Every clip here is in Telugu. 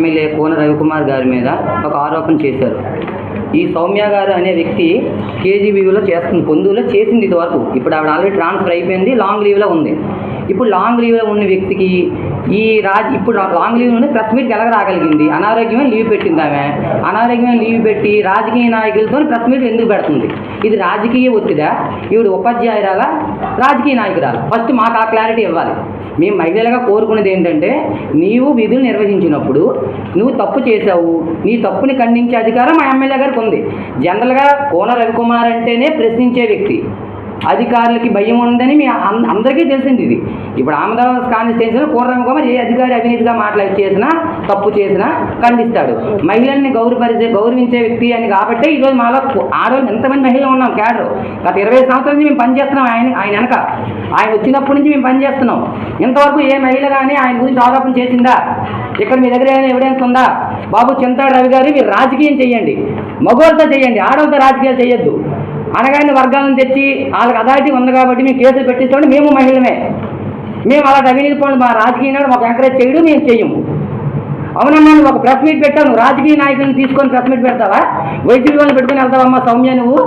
ఎమ్మెల్యే కోన రవికుమార్ గారి మీద ఒక ఆరోపణ చేశారు. ఈ సౌమ్య గారు అనే వ్యక్తి కేజీబీలో చేస్తుంది పొందులో చేసింది ఇదివరకు. ఇప్పుడు ఆవిడ ఆల్రెడీ ట్రాన్స్ఫర్ అయిపోయింది లాంగ్ లీవ్లో ఉంది. ఇప్పుడు లాంగ్ లీవ్లో ఉన్న వ్యక్తికి ఈ రాజ్ ఇప్పుడు లాంగ్ లీవ్ నుండి ప్రెస్ మీట్కి ఎలా రాగలిగింది? అనారోగ్యమే లీవ్ పెట్టింది ఆమె. అనారోగ్యమే లీవ్ పెట్టి రాజకీయ నాయకులతో ప్రెస్ మీట్ ఎందుకు పెడుతుంది? ఇది రాజకీయ ఒత్తిడా? ఈవిడ ఉపాధ్యాయురాలా? రాజకీయ నాయకురాలు? ఫస్ట్ మాకు ఆ క్లారిటీ ఇవ్వాలి. మేము మహిళలుగా కోరుకునేది ఏంటంటే నీవు విధులు నిర్వహించినప్పుడు నువ్వు తప్పు చేశావు నీ తప్పుని ఖండించే అధికారం మా ఎమ్మెల్యే గారికి ఉంది. జనరల్గా కోన రవికుమార్ అంటేనే ప్రశ్నించే వ్యక్తి. అధికారులకి భయం ఉందని మీ అందరికీ తెలిసింది ఇది. ఇప్పుడు అహ్మదాబాద్ కాన్స్టిట్యూన్సీలో కూరరామ కుమార్ ఏ అధికారి అవినీతిగా మాట్లాడి చేసినా తప్పు చేసినా ఖండిస్తాడు. మహిళల్ని గౌరవపరిచే గౌరవించే వ్యక్తి అని కాబట్టి ఈరోజు మాలో ఆరోజు ఎంతమంది మహిళలు ఉన్నాం క్యాడర్. గత ఇరవై సంవత్సరాల నుంచి మేము పనిచేస్తున్నాం ఆయన ఆయన వెనక. ఆయన వచ్చినప్పటి నుంచి మేము పనిచేస్తున్నాం ఇంతవరకు ఏ మహిళ కానీ ఆయన గురించి ఆరోపణ చేసిందా? ఇక్కడ మీ దగ్గర ఏమైనా ఎవిడెన్స్ ఉందా? బాబు చింతాడు రవి గారు మీరు రాజకీయం చేయండి. మగవాళ్ళతో చేయండి. ఆడవాళ్ళతో రాజకీయాలు చేయొద్దు. అనగాని వర్గాలను తెచ్చి వాళ్ళకి అథారిటీ ఉంది కాబట్టి మేము కేసులు పెట్టిస్తామని మేము మహిళమే మేము అలా అవినీతి పనులు మా రాజకీయ నాయకులు మాకు ఎంకరేజ్ చేయడం మేము చేయము అవునమ్మా నువ్వు ఒక ప్రెస్ మీట్ పెట్టావు. నువ్వు రాజకీయ నాయకులను తీసుకొని ప్రెస్ మీట్ పెడతావా? వైసీపీ వాళ్ళని పెట్టుకుని వెళ్తావమ్మా సౌమ్య నువ్వు.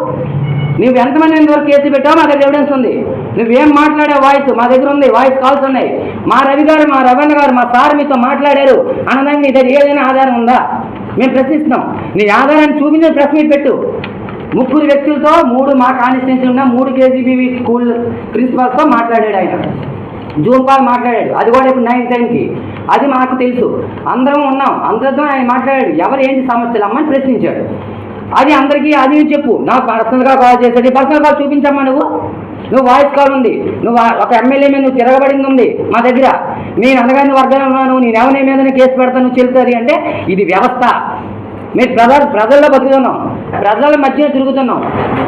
నువ్వు ఎంతమంది వరకు కేసు పెట్టావు మా దగ్గర ఎవిడెన్స్ ఉంది. నువ్వేం మాట్లాడే వాయిస్ మా దగ్గర ఉంది. వాయిస్ కాల్స్ ఉన్నాయి. మా రవి గారు మా రవణ గారు మా సార్ మీతో మాట్లాడారు. అనడానికి నీ దగ్గర ఏదైనా ఆధారం ఉందా? మేము ప్రశ్నిస్తున్నాం. నీ ఆధారాన్ని చూపించి ప్రెస్ మీట్ పెట్టు. ముగ్గురు వ్యక్తులతో మూడు మా కాన్స్టిట్యూన్సీ ఉన్న మూడు కేజీబీవీ స్కూల్ ప్రిన్సిపాల్స్తో మాట్లాడాడు ఆయన. జూమ్ కాల్ మాట్లాడాడు. అది కూడా ఇప్పుడు నైన్ టెన్కి అది మాకు తెలుసు. అందరం ఉన్నాం. అందరితో ఆయన మాట్లాడాడు. ఎవరు ఏంటి సమస్యలు అమ్మని ప్రశ్నించాడు. అది అందరికీ అది చెప్పు. నాకు పర్సనల్గా కాల్ చేశాడు. పర్సనల్ కాల్ చూపించమ్మా నువ్వు. నువ్వు వాయిస్ కాల్ ఉంది. నువ్వు ఒక ఎమ్మెల్యే మీద నువ్వు తిరగబడింది ఉంది మా దగ్గర. నేను అనగాని వర్గాలు ఉన్నాను నేను ఎవరి మీద కేసు పెడతాను నువ్వు చెల్లుతుంది అంటే ఇది వ్యవస్థ. మీరు ప్రజలు ప్రజల్లో బతుకుతున్నాం. ప్రజల మధ్య తిరుగుతున్నాం.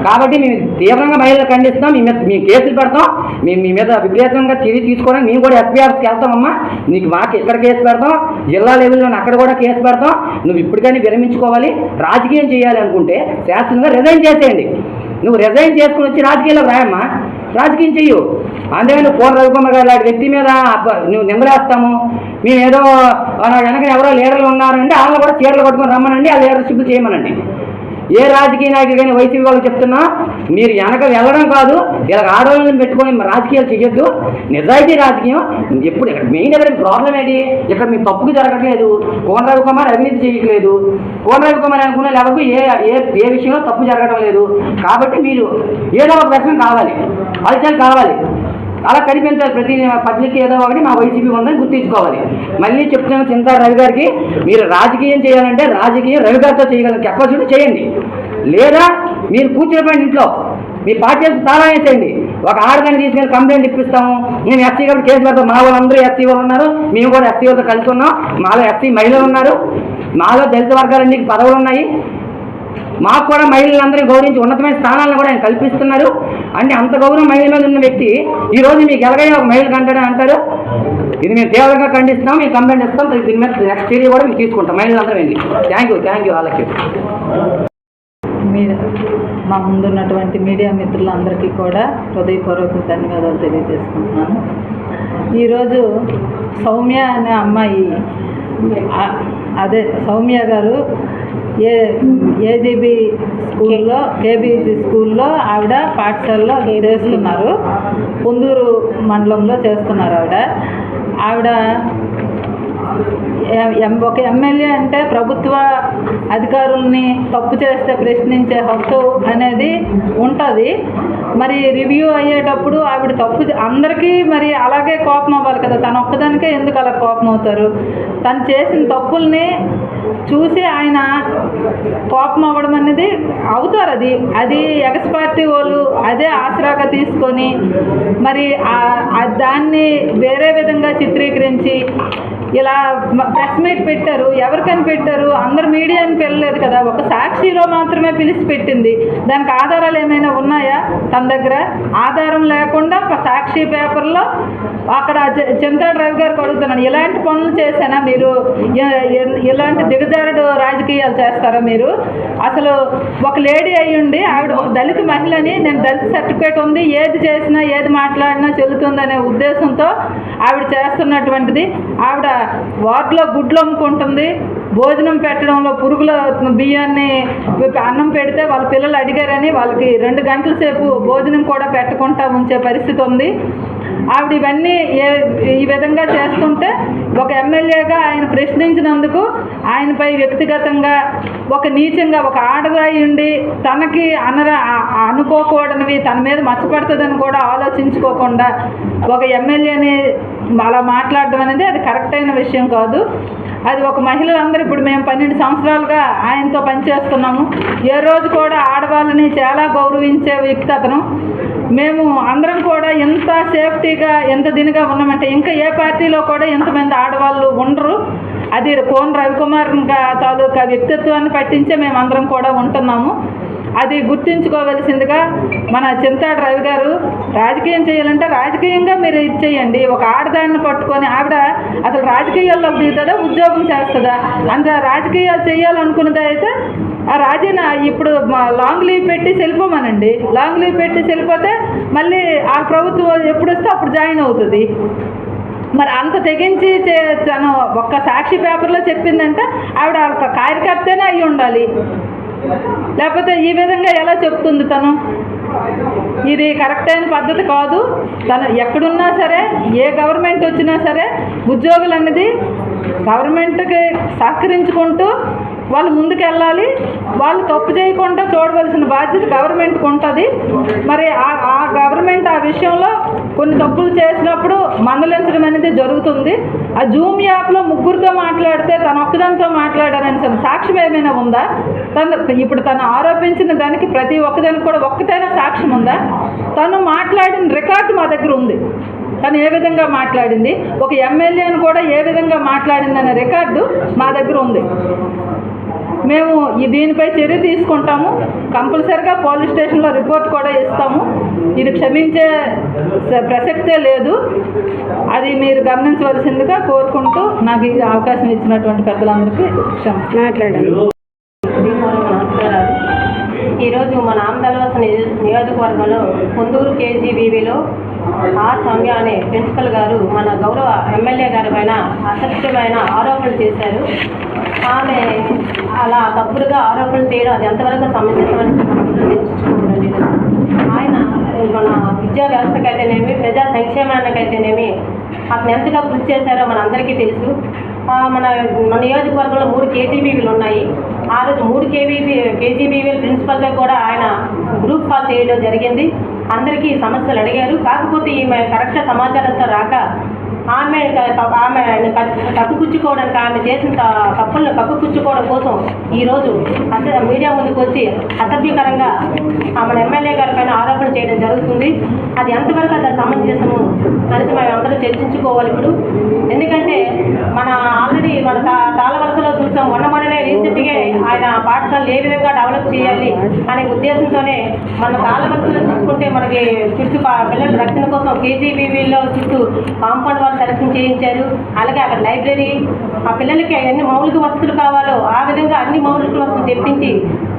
కాబట్టి మేము తీవ్రంగా మహిళలు ఖండిస్తాం మీ మీద మేము కేసులు పెడతాం. మేము మీ మీద విపరీతంగా చర్య తీసుకోవడానికి మేము కూడా ఎస్పీ వెళ్తామమ్మా. నీకు మాకు ఇక్కడ కేసు పెడతాం. జిల్లా లెవెల్లో అక్కడ కూడా కేసు పెడతాం. నువ్వు ఇప్పటికైనా విరమించుకోవాలి. రాజకీయం చేయాలి అనుకుంటే శాస్త్రంగా రిజైన్ చేసేయండి. నువ్వు రిజైన్ చేసుకుని వచ్చి రాజకీయాల్లో రాయమ్మా. రాజకీయం చెయ్యు. అంతేగాని పూర్ణ రవికుమార్ గారు లాంటి వ్యక్తి మీద నువ్వు నిందలేస్తాము. మేము ఏదో వెనక ఎవరో లీడర్లు ఉన్నారంటే వాళ్ళు కూడా చీరలు పట్టుకొని రమ్మనండి. ఆ లీడర్షిప్లు చేయమనండి. ఏ రాజకీయ నాయకుడు కానీ వైసీపీ వాళ్ళకి చెప్తున్నా మీరు వెనక వెళ్ళడం కాదు ఇలా ఆడవాళ్ళని పెట్టుకొని రాజకీయాలు చేయొద్దు. నిజాయితీ రాజకీయం. ఎప్పుడు ఇక్కడ మెయిన్ ఎవరి ప్రాబ్లం ఏంటి ఇక్కడ మీ తప్పుకు జరగట్లేదు. కోన కుమార్ అవినీతి చేయట్లేదు. కోన కుమార్ అనుకున్న వాళ్ళు ఎవరికి ఏ ఏ ఏ విషయంలో తప్పు జరగడం లేదు. కాబట్టి మీరు ఏదో ఒక ప్రశ్న కావాలి. ఫలితాలు కావాలి. అలా కనిపించాలి. ప్రతి పబ్లిక్ ఏదో ఒకటి మా వైసీపీ ఉందని గుర్తించుకోవాలి. మళ్ళీ చెప్తున్నాను చింతా రవి గారికి మీరు రాజకీయం చేయాలంటే రాజకీయం రవి గారితో చేయగలరు. కెపాసిటీ చేయండి. లేదా మీరు కూర్చోబడి ఇంట్లో మీ పార్టీ తాళం వేసేయండి. ఒక ఆడదాన్ని తీసుకెళ్ళి కంప్లైంట్ ఇప్పిస్తాము. మేము ఎస్సీ కాబట్టి కేసు పెడతాం. మా వాళ్ళందరూ ఎస్సీ వాళ్ళు ఉన్నారు. మేము కూడా ఎస్సీ వాళ్ళతో కలిసి ఉన్నాం. మాలో ఎస్సీ మహిళలు ఉన్నారు. మాలో దళిత వర్గాలన్నీ పదవులు ఉన్నాయి. మాకు కూడా మహిళలందరినీ గౌరవించి ఉన్నతమైన స్థానాలను కూడా ఆయన కల్పిస్తున్నారు. అంటే అంత గౌరవం మహిళ మీద ఉన్న వ్యక్తి ఈరోజు మీకు ఎలాగైనా ఒక మహిళ కంటాడని అంటారు. ఇది మేము తీవ్రంగా ఖండిస్తున్నాం మేము కంప్లైంట్ ఇస్తాం దీని మీద నెక్స్ట్ చర్య కూడా మేము తీసుకుంటాం. మహిళలందరూ వెళ్ళి. థ్యాంక్ యూ థ్యాంక్ యూ వాళ్ళకి మీడియా మా ముందున్నటువంటి మీడియా మిత్రులందరికీ కూడా హృదయపూర్వక ధన్యవాదాలు తెలియజేసుకుంటున్నాను. ఈరోజు సౌమ్య అనే అమ్మాయి అదే సౌమ్య గారు ఏ ఏజీబీ స్కూల్లో కేబీజీ స్కూల్లో ఆవిడ పాఠశాలలో చేస్తున్నారు. పొందూరు మండలంలో చేస్తున్నారు ఆవిడ. ఆవిడ ఒక ఎమ్మెల్యే అంటే ప్రభుత్వ అధికారుల్ని తప్పు చేస్తే ప్రశ్నించే హక్కు అనేది ఉంటుంది. మరి రివ్యూ అయ్యేటప్పుడు ఆవిడ తప్పు అందరికీ మరి అలాగే కోపం అవ్వాలి కదా. తను ఒక్కదానికే ఎందుకు అలా కోపం అవుతారు? తను చేసిన తప్పుల్ని చూసి ఆయన కోపం అవ్వడం అనేది అవుతారు అది. అది ఎగస్ పార్టీ వాళ్ళు అదే ఆసరాగా తీసుకొని మరి దాన్ని వేరే విధంగా చిత్రీకరించి ఇలా ప్రెస్ మీట్ పెట్టారు. ఎవరికని పెట్టారు? అందరు మీడియాని పిలలేదు కదా. ఒక సాక్షిలో మాత్రమే పిలిచి పెట్టింది. దానికి ఆధారాలు ఏమైనా ఉన్నాయా తన దగ్గర? ఆధారం లేకుండా ఒక సాక్షి పేపర్లో అక్కడ చె- చింతాడు రవి గారికి అడుగుతున్నాను ఇలాంటి పనులు చేశానా మీరు? ఇలాంటి దిగజారుడు రాజకీయాలు చేస్తారా మీరు? అసలు ఒక లేడీ అయి ఉండి ఆవిడ ఒక దళిత మహిళని నేను దళిత సర్టిఫికేట్ ఉంది ఏది చేసినా ఏది మాట్లాడినా చెల్లుతుందనే ఉద్దేశంతో ఆవిడ చేస్తున్నటువంటిది. ఆవిడ వార్డులో గుడ్లు అమ్ముకుంటుంది భోజనం పెట్టడంలో పురుగుల బియ్యాన్ని అన్నం పెడితే వాళ్ళ పిల్లలు అడిగారని వాళ్ళకి రెండు గంటల సేపు భోజనం కూడా పెట్టకుండా ఉంచే పరిస్థితి ఉంది. ఆవిడ ఇవన్నీ ఏ ఈ విధంగా చేస్తుంటే ఒక ఎమ్మెల్యేగా ఆయన ప్రశ్నించినందుకు ఆయనపై వ్యక్తిగతంగా ఒక నీచంగా ఒక ఆడదాయి ఉండి తనకి అనర అనుకోకూడనివి తన మీద మచ్చపడుతుందని కూడా ఆలోచించుకోకుండా ఒక ఎమ్మెల్యేని అలా మాట్లాడడం అనేది అది కరెక్ట్ అయిన విషయం కాదు. అది ఒక మహిళలందరూ ఇప్పుడు మేము పన్నెండు సంవత్సరాలుగా ఆయనతో పనిచేస్తున్నాము. ఏ రోజు కూడా ఆడవాళ్ళని చాలా గౌరవించే వ్యక్తి అతను. మేము అందరం కూడా ఎంత సేఫ్టీగా ఎంత దినిగా ఉన్నామంటే ఇంకా ఏ పార్టీలో కూడా ఎంతమంది ఆడవాళ్ళు ఉండరు. అది కోన్ రవికుమార్ తాలూకా వ్యక్తిత్వాన్ని పట్టించే మేము అందరం కూడా ఉంటున్నాము. అది గుర్తుంచుకోవలసిందిగా మన చింతాడు రవి గారు రాజకీయం చేయాలంటే రాజకీయంగా మీరు ఇచ్చేయండి ఒక ఆడదాన్ని పట్టుకొని ఆవిడ అసలు రాజకీయాల్లో దిగుతుందా ఉద్యోగం చేస్తుందా? అంత రాజకీయాలు చేయాలనుకున్నది అయితే ఆ రాజీనా ఇప్పుడు మా లాంగ్ లీవ్ పెట్టి వెళ్ళిపోమనండి. లాంగ్ లీవ్ పెట్టి వెళ్ళిపోతే మళ్ళీ ఆ ప్రభుత్వం ఎప్పుడు వస్తే అప్పుడు జాయిన్ అవుతుంది. మరి అంత తెగించి చే- తను ఒక్క సాక్షి పేపర్లో చెప్పిందంటే ఆవిడ ఒక కార్యకర్తనే అయి ఉండాలి. లేకపోతే ఈ విధంగా ఎలా చెప్తుంది తను? ఇది కరెక్ట్ అయిన పద్ధతి కాదు. తను ఎక్కడున్నా సరే ఏ గవర్నమెంట్ వచ్చినా సరే ఉద్యోగులు అనేది గవర్నమెంట్కి సహకరించుకుంటూ వాళ్ళు ముందుకెళ్ళాలి. వాళ్ళు తప్పు చేయకుండా చూడవలసిన బాధ్యత గవర్నమెంట్కి ఉంటుంది మరి ఆ గవర్నమెంట్ ఆ విషయంలో కొన్ని తప్పులు చేసినప్పుడు మందలించడం అనేది జరుగుతుంది. ఆ జూమ్ యాప్లో ముగ్గురితో మాట్లాడితే తన ఒక్కదానితో మాట్లాడారని తన సాక్ష్యం ఏమైనా ఉందా? తను ఇప్పుడు తను ఆరోపించిన దానికి ప్రతి ఒక్కదానికి కూడా ఒక్కటైనా సాక్ష్యం ఉందా? తను మాట్లాడిన రికార్డు మా దగ్గర ఉంది. తను ఏ విధంగా మాట్లాడింది? ఒక ఎమ్మెల్యేను కూడా ఏ విధంగా మాట్లాడింది అనే రికార్డు మా దగ్గర ఉంది. మేము ఈ దీనిపై చర్య తీసుకుంటాము. కంపల్సరిగా పోలీస్ స్టేషన్లో రిపోర్ట్ కూడా ఇస్తాము. ఇది క్షమించే స- ప్రసక్తే లేదు. అది మీరు గమనించవలసిందిగా కోరుకుంటూ నాకు ఈ అవకాశం ఇచ్చినటువంటి పెద్దలందరికీ క్షమ. మాట్లాడండి. దీపావళి నమస్కారాలు ఈరోజు మన ఆంధ్రవలస నియోజకవర్గంలో పొందూరు కేజీబీవీలో ఆర్ సౌమ్య అనే ప్రిన్సిపల్ గారు మన గౌరవ ఎమ్మెల్యే గారి పైన అసత్యమైన ఆరోపణలు చేశారు. ఆమె అలా తప్పుడుగా ఆరోపణలు చేయడం అది ఎంతవరకు సమంజసమని చర్చించుకోవాలండి ఆయన మన విద్యా వ్యవస్థకైతేనేమి ప్రజా సంక్షేమానికైతేనేమి అతను ఎంతగా కృషి చేశారో మనందరికీ తెలుసు. మన మన నియోజకవర్గంలో మూడు కేజీబీవీలు ఉన్నాయి. ఆ రోజు మూడు కేబీబీ కేజీబీవీల ప్రిన్సిపల్గా కూడా ఆయన గ్రూప్ కాల్ చేయడం జరిగింది. అందరికీ సమస్యలు అడిగారు. కాకపోతే ఈమె కరెక్ట్ సమాచారంతో రాక ఆమె ఆమె కప్పుపుచ్చుకోవడానికి ఆమె చేసిన తప్పులను కప్పుపుచ్చుకోవడం కోసం ఈరోజు అస మీడియా ముందుకు వచ్చి అసభ్యకరంగా ఆమె ఎమ్మెల్యే గారి పైన ఆరోపణ చేయడం జరుగుతుంది. అది ఎంతవరకు అది సమంజసము కలిసి మేము అందరూ చర్చించుకోవాలి ఇప్పుడు ఎందుకంటే మన ఆల్రెడీ మన తా- తాళవలసలో చూసాం మొన్న మొన్ననే రీసెంట్గా ఆయన పాఠశాలలు ఏ విధంగా డెవలప్ చేయాలి అనే ఉద్దేశంతోనే మన తాళవలసలో చూసుకుంటే మనకి చుట్టూ పిల్లల రక్షణ కోసం కేజీబీవీలో చుట్టూ కాంపౌండ్ వాళ్ళు సెలక్షన్ చేయించారు. అలాగే అక్కడ లైబ్రరీ ఆ పిల్లలకి ఎన్ని మౌలిక వసతులు కావాలో ఆ విధంగా అన్ని మౌలిక వసతులు తెప్పించి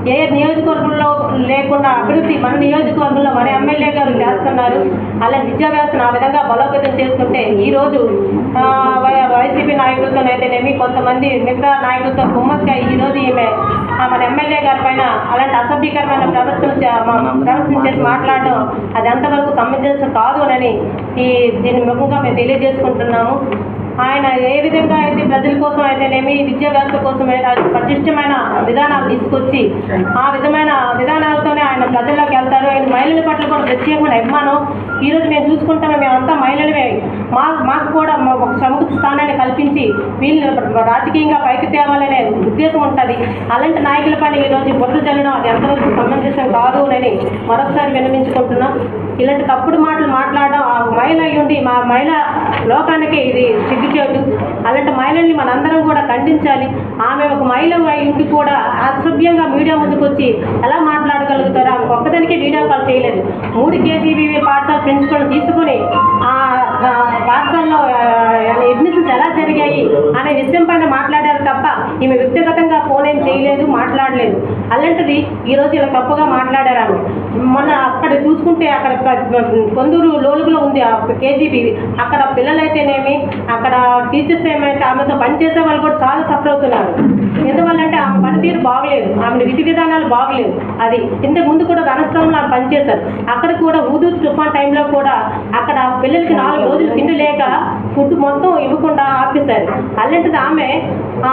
ఏ నియోజకవర్గంలో లేకుండా అభివృద్ధి మన నియోజకవర్గంలో మన ఎమ్మెల్యే గారు చేస్తున్నారు అలా విద్యాభ్యాసం ఆ విధంగా బలోపేతం చేసుకుంటే ఈరోజు వై- వైసీపీ నాయకులతోనైతేనేమి కొంతమంది మిగతా నాయకులతో గుమ్మతిగా ఈరోజు ఈమె మన ఎమ్మెల్యే గారి పైన అలాంటి అసభ్యకరమైన ప్రవర్తన చే- ప్రవర్తన చేసి మాట్లాడడం అది ఎంతవరకు సమంజసం కాదు అని ఈ దీని ముఖంగా మేము తెలియజేసుకుంటున్నాము. ఆయన ఏ విధంగా అయితే ప్రజల కోసం అయితేనేమి విద్యా వ్యవస్థ కోసం పటిష్టమైన విధానాలు తీసుకొచ్చి ఆ విధమైన విధానాలతోనే ఆయన ప్రజల్లోకి వెళ్తారు. ఆయన మహిళల పట్ల కూడా ప్రత్యేకమైన అభిమానం ఈరోజు మేము చూసుకుంటామే మేమంతా మహిళలమే. మా మాకు కూడా మా ఒక సముఖ స్థానాన్ని కల్పించి వీళ్ళు రాజకీయంగా పైకి తేవాలనే ఉద్దేశం ఉంటుంది. అలాంటి నాయకుల పైన ఈరోజు బొట్టు చల్లడం అది ఎంతవరకు సమంజసం కాదు అని మరొకసారి విన్నవించుకుంటున్నాం. ఇలాంటి తప్పుడు మాటలు మాట్లాడడం ఆ మహిళ అయ్యుండి మా మహిళ లోకానికి ఇది సిగ్గుచేటు. అలాంటి మహిళల్ని మనందరం కూడా ఖండించాలి. ఆమె ఒక మహిళ అయి కూడా అసభ్యంగా మీడియా ముందుకు వచ్చి ఎలా మాట్లాడగలుగుతారు ఆమె ఒక్కదానికి వీడియో కాల్ చేయలేదు మూడు కేజీబీ పాఠశాల ప్రిన్సిపల్ తీసుకుని ఆ ఆ పాఠశాలలో అడ్మిషన్స్ ఎలా జరిగాయి అనే విషయం పైన మాట్లాడారు తప్ప ఈమె వ్యక్తిగతంగా ఫోన్ ఏం చేయలేదు మాట్లాడలేదు. అలాంటిది ఈరోజు ఇలా తప్పుగా మాట్లాడారు ఆమె. మొన్న అక్కడ చూసుకుంటే అక్కడ కొందరు లోలుగులో ఉంది ఆ కేజీబీ అక్కడ పిల్లలైతేనేమి అక్కడ టీచర్స్ ఏమైతే ఆమెతో పనిచేసే వాళ్ళు కూడా చాలా సఫర్ అవుతున్నారు. ఎందువల్లంటే ఆమె పనితీరు బాగలేదు. ఆమె విధి విధానాలు బాగలేదు. అది ఇంతకు ముందు కూడా రణస్థలంలో ఆమె పనిచేశారు అక్కడ కూడా ఊదు తుఫాన్ టైంలో కూడా అక్కడ పిల్లలకి నాలుగు రోజులు తిండి లేక ఫుడ్ మొత్తం ఇవ్వకుండా ఆపేశారు. అలాంటిది ఆమె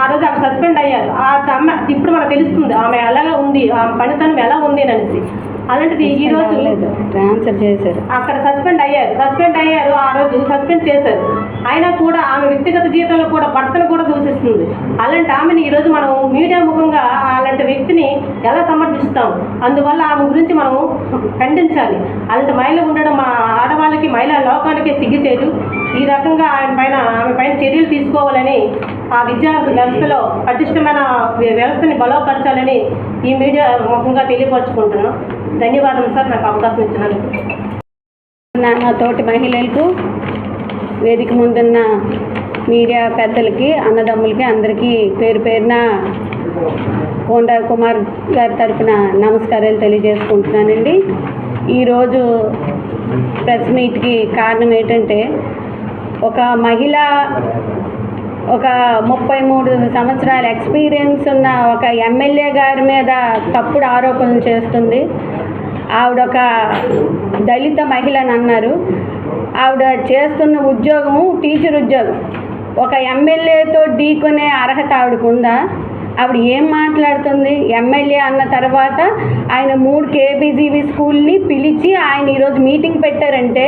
ఆ రోజు ఆమె సస్పెండ్ అయ్యారు. ఆ అమ్మ ఇప్పుడు మనకు తెలుస్తుంది ఆమె ఎలాగా ఉంది ఆమె పనితనం ఎలా ఉంది అని అనేసి. అలాంటిది ఈ రోజు ట్రాన్స్ఫర్ చేశారు. అక్కడ సస్పెండ్ అయ్యారు. సస్పెండ్ అయ్యారు ఆ రోజు సస్పెండ్ చేశారు. అయినా కూడా ఆమె వ్యక్తిగత జీవితంలో కూడా భర్తను కూడా దూషిస్తుంది. అలాంటి ఆమెని ఈరోజు మనం మీడియా ముఖంగా అలాంటి వ్యక్తిని ఎలా సమర్థిస్తాం? అందువల్ల ఆమె గురించి మనం ఖండించాలి. అలాంటి మహిళ ఉండడం మా ఆడవాళ్ళకి మహిళా లోకానికి సిగ్గిచేటు ఈ రకంగా ఆయన పైన ఆమె పైన చర్యలు తీసుకోవాలని ఆ విద్యా వ్యవస్థలో పటిష్టమైన వ్యవస్థని బలోపరచాలని ఈ మీడియా ముఖంగా తెలియపరచుకుంటున్నాం ధన్యవాదాలు సార్ నాకు అవకాశం ఇచ్చినందుకు. నా నా తోటి మహిళలకు వేదిక ముందున్న మీడియా పెద్దలకి అన్నదమ్ములకి అందరికీ పేరు పేరున కొండ కుమార్ గారి తరఫున నమస్కారాలు తెలియజేసుకుంటున్నానండి. ఈరోజు ప్రెస్ మీట్కి కారణం ఏంటంటే ఒక మహిళ ఒక ముప్పై మూడు సంవత్సరాల ఎక్స్పీరియన్స్ ఉన్న ఒక ఎమ్మెల్యే గారి మీద తప్పుడు ఆరోపణలు చేస్తుంది. ఆవిడ ఒక దళిత మహిళ అని అన్నారు. ఆవిడ చేస్తున్న ఉద్యోగము టీచర్ ఉద్యోగం. ఒక ఎమ్మెల్యేతో ఢీకొనే అర్హత ఆవిడకు ఉందా ఆవిడ ఏం మాట్లాడుతుంది? ఎమ్మెల్యే అన్న తర్వాత ఆయన మూడు కేబీజీవి స్కూల్ని పిలిచి ఆయన ఈరోజు మీటింగ్ పెట్టారంటే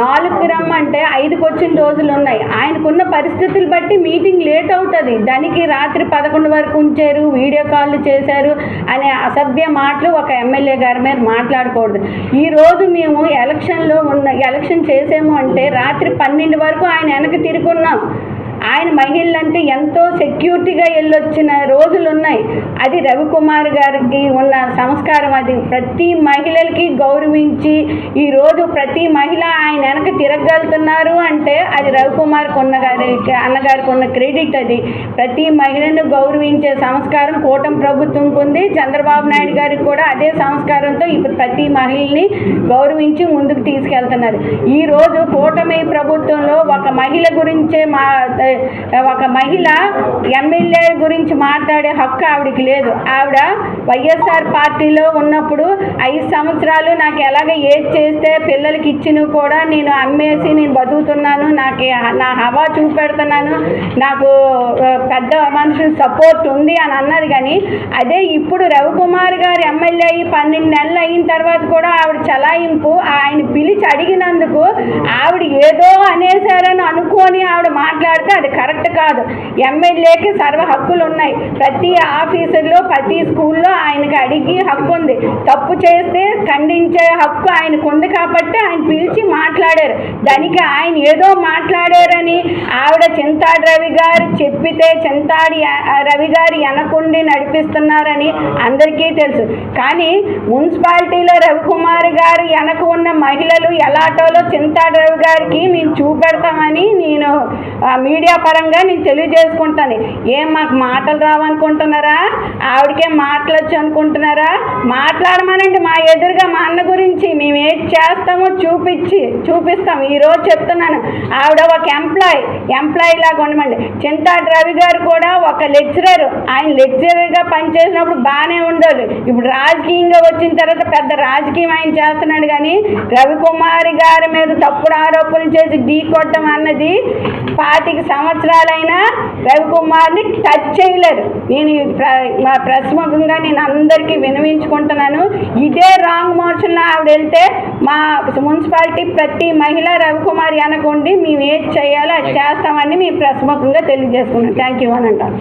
నాలుగుకి రమ్మంటే ఐదుకి వచ్చిన రోజులు ఉన్నాయి. ఆయనకున్న పరిస్థితులు బట్టి మీటింగ్ లేట్ అవుతుంది. దానికి రాత్రి పదకొండు వరకు ఉంచారు వీడియో కాల్ చేశారు అనే అసభ్య మాటలు ఒక ఎమ్మెల్యే గారి మీద మాట్లాడకూడదు. ఈరోజు మేము ఎలక్షన్లో ఉన్న ఎలక్షన్ చేసాము అంటే రాత్రి పన్నెండు వరకు ఆయన వెనక తిరుగున్నాం. ఆయన మహిళలంటే ఎంతో సెక్యూరిటీగా వెళ్ళొచ్చిన రోజులు ఉన్నాయి అది రవికుమార్ గారికి ఉన్న సంస్కారం అది. ప్రతి మహిళలకి గౌరవించి ఈరోజు ప్రతి మహిళ ఆయన వెనక తిరగలుగుతున్నారు అంటే అది రవికుమార్కి ఉన్న గారికి అన్నగారికి ఉన్న క్రెడిట్ అది. ప్రతి మహిళను గౌరవించే సంస్కారం కూటమి ప్రభుత్వంకి ఉంది. చంద్రబాబు నాయుడు గారికి కూడా అదే సంస్కారంతో ఇప్పుడు ప్రతి మహిళని గౌరవించి ముందుకు తీసుకెళ్తున్నారు. ఈరోజు కూటమి ప్రభుత్వంలో ఒక మహిళ గురించే మా ఒక మహిళ ఎమ్మెల్యే గురించి మాట్లాడే హక్కు ఆవిడకి లేదు. ఆవిడ వైఎస్ఆర్ పార్టీలో ఉన్నప్పుడు ఐదు సంవత్సరాలు నాకు ఎలాగ ఏది చేస్తే పిల్లలకి ఇచ్చినవి కూడా నేను అమ్మేసి నేను బతుకుతున్నాను నాకు నా హవా చూపెడుతున్నాను నాకు పెద్ద మనుషులు సపోర్ట్ ఉంది అని అన్నది కానీ అదే ఇప్పుడు రవికుమార్ గారు ఎమ్మెల్యే అయ్యి పన్నెండు నెలలు అయిన తర్వాత కూడా ఆవిడ చలాయింపు ఆయన పిలిచి అడిగినందుకు ఆవిడ ఏదో అనేసారని అనుకొని ఆవిడ మాట్లాడితే అది కరెక్ట్ కాదు. ఎమ్మెల్యేకి సర్వ హక్కులు ఉన్నాయి. ప్రతి ఆఫీసులో ప్రతి స్కూల్లో ఆయనకి అడిగి హక్కు ఉంది. తప్పు చేస్తే ఖండించే హక్కు ఆయనకు ఉంది కాబట్టి ఆయన పిలిచి మాట్లాడారు. దానికి ఆయన ఏదో మాట్లాడారని ఆవిడ చింతాడు రవి గారు చెప్పితే చింతాడి రవి గారు వెనకుండి నడిపిస్తున్నారని అందరికీ తెలుసు. కానీ మున్సిపాలిటీలో రవికుమార్ గారు వెనక ఉన్న మహిళలు ఎలాటోలో చింతాడు రవి గారికి మేము చూపెడతామని నేను మీడియా మీడియా పరంగా నేను తెలియజేసుకుంటాను. ఏం మాకు మాటలు రావనుకుంటున్నారా? ఆవిడకే మాటలు వచ్చి అనుకుంటున్నారా? మాట్లాడమనండి మా ఎదురుగా మా అన్న గురించి మేము ఏం చేస్తామో చూపించి చూపిస్తాం. ఈరోజు చెప్తున్నాను. ఆవిడ ఒక ఎంప్లాయ్ ఎంప్లాయీ లాగా ఉండమండి. చింతాడు రవి గారు కూడా ఒక లెక్చరర్ ఆయన లెక్చరర్గా పనిచేసినప్పుడు బాగానే ఉండదు ఇప్పుడు రాజకీయంగా వచ్చిన తర్వాత పెద్ద రాజకీయం ఆయన చేస్తున్నాడు కానీ రవికుమారి గారి మీద తప్పుడు ఆరోపణలు చేసి ఢీ కొట్టడం అన్నది పార్టీకి సంవత్సరాలైనా రవికుమార్ని టచ్ చేయలేరు నేను మా ప్రశ్ముఖంగా నేను అందరికీ వినవించుకుంటున్నాను ఇదే రాంగ్ మోషన్లో ఆవిడ వెళ్తే మా మున్సిపాలిటీ ప్రతి మహిళ రవికుమార్ వెనకుండి మేము ఏది చేయాలో అది చేస్తామని మీ ప్రశ్ముఖంగా తెలియజేసుకున్నాం థ్యాంక్ యూ అని అంటారు.